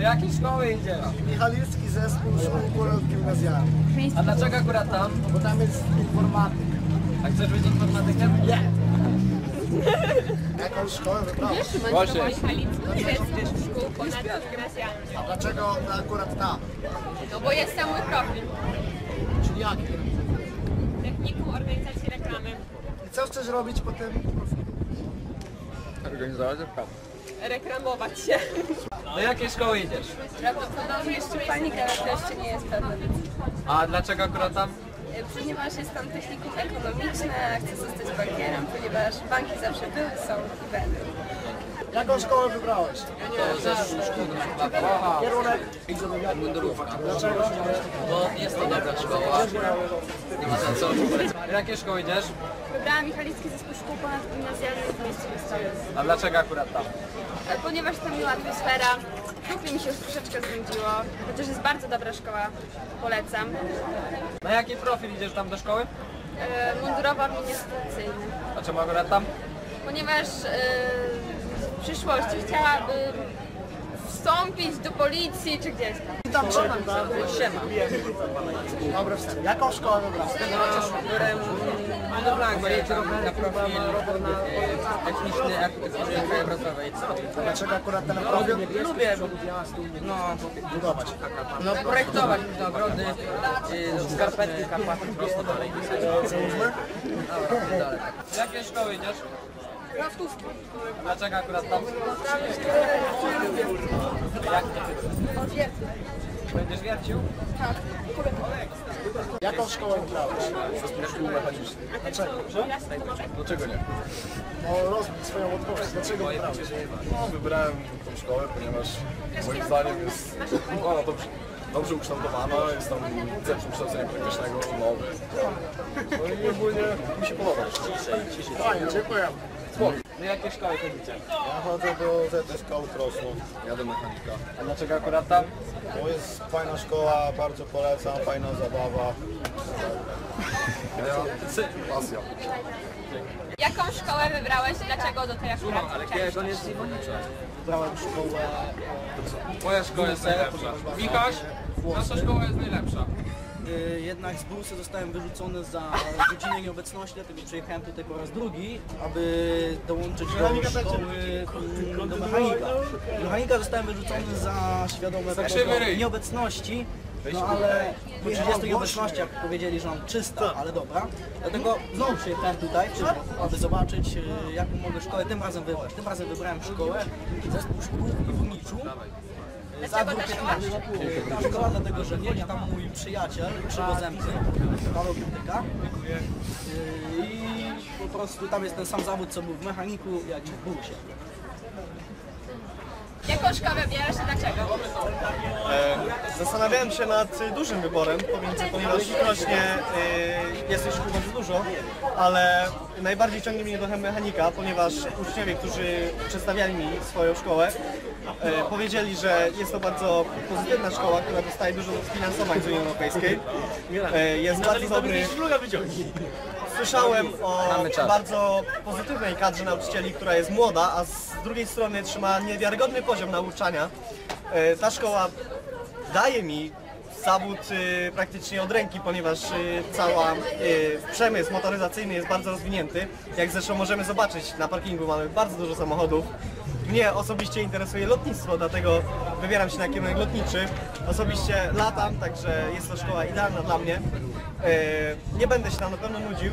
Do jakiej szkoły idziesz? Michalicki zespół szkół ponadgimnazjalnych. A dlaczego akurat tam? Bo tam jest informatyk. A chcesz być informatykiem? Nie. Jaką szkołę wybrałeś? Właśnie. szkół ponadgimnazjalnych. A dlaczego akurat ta? No bo jest tam mój profil. Czyli jaki? Technikum organizacji reklamy. I co chcesz robić po tym? Organizować reklamę. Reklamować się. Do jakiej szkoły idziesz? Prawdopodobnie jeszcze panika, ale jeszcze nie jest. A dlaczego akurat tam? Ponieważ jest tam technikum ekonomiczne, chcę zostać bankierem, ponieważ banki zawsze były, są i będą. Jaką szkołę wybrałeś? Zespół szkół Aha. Kierunek? Mundurówka. Dlaczego? Bo jest to dobra szkoła. Nie ma za co. Do jakiej szkoły idziesz? Wybrałam Michalicki Zespół Szkół Ponadgimnazjalnych w mieście. A dlaczego akurat tam? Ponieważ tam miła atmosfera, grupie mi się już troszeczkę znudziło, chociaż jest bardzo dobra szkoła, polecam. Na jaki profil idziesz tam do szkoły? E, Mundurowo administracyjny. A czemu akurat tam? ponieważ e, w przyszłości chciałabym wstąpić do policji czy gdzieś tam. Witam Cię. Siema. Dobry wstęp. Jaką szkołę wybrałeś? No, biorę budowlankę na profil e, techniczny architektury krajobrazowej. Co? Dlaczego akurat ten profil? Lubię no, Budować. no, projektować różne ogrody, y, skarpetki, karpaty, prosto dalej. Załóżmy? W jakie szkoły idziesz? Kraftówki. Dlaczego akurat tam? Jak to Będziesz wiercił? Jaką szkołę wybrałeś? Szkół mechanicznych. Dlaczego? Dlaczego nie? No rozwój swoją odpowiedź. Dlaczego wybrałeś? No, wybrałem tą szkołę, ponieważ moim zdaniem jest ona dobrze, dobrze ukształtowana, jest tam centrum kształcenia praktycznego, nowy. No i ogólnie mi się podoba. Fajnie, dziękuję. Do jakiej szkoły chodzicie? Ja chodzę do ZSK Trosno, jadę mechanika. A dlaczego akurat tam? To jest fajna szkoła, bardzo polecam, fajna zabawa. Ja, pasja. Jaką szkołę wybrałeś i dlaczego do tej akurat chciałeś? on jest Iwonicza. Wybrałem szkołę Moja szkoła jest najlepsza. Michaś, nasza szkoła jest najlepsza. Y, jednak z bursy zostałem wyrzucony za godzinę nieobecności, dlatego przyjechałem tutaj po raz drugi, aby dołączyć do szkoły mm, do mechanika. Do mechanika zostałem wyrzucony za świadome nieobecności, no ale po 30 nieobecnościach powiedzieli, że mam 300, ale dobra. Dlatego znowu przyjechałem tutaj, aby zobaczyć y, jaką mogę szkołę tym razem wybrać. Tym razem wybrałem szkołę, zespół szkół w Wniczu. Za Dlaczego ta szkoła? Ta szkoła, dlatego że chodzi tam mój przyjaciel, krzywozębcy, Paweł Krytyka. I po prostu tam jest ten sam zawód, co był w mechaniku, jak i w bursie. Wybierasz i dlaczego? E, Zastanawiałem się nad y, dużym wyborem pomiędzy, ponieważ rośnie y, jest tych szkół bardzo dużo, ale najbardziej ciągnie mnie do mechanika, ponieważ uczniowie, którzy przedstawiali mi swoją szkołę, e, powiedzieli, że jest to bardzo pozytywna szkoła, która dostaje dużo finansowań z Unii Europejskiej. E, Jest bardzo dobry. Słyszałem o bardzo pozytywnej kadrze nauczycieli, która jest młoda, a z drugiej strony trzyma niewiarygodny poziom nauczania. E, Ta szkoła daje mi zawód y, praktycznie od ręki, ponieważ y, cała y, przemysł motoryzacyjny jest bardzo rozwinięty. Jak zresztą możemy zobaczyć, na parkingu mamy bardzo dużo samochodów. Mnie osobiście interesuje lotnictwo, dlatego wybieram się na kierunek lotniczy. Osobiście latam, także jest to szkoła idealna dla mnie. E, Nie będę się tam na pewno nudził.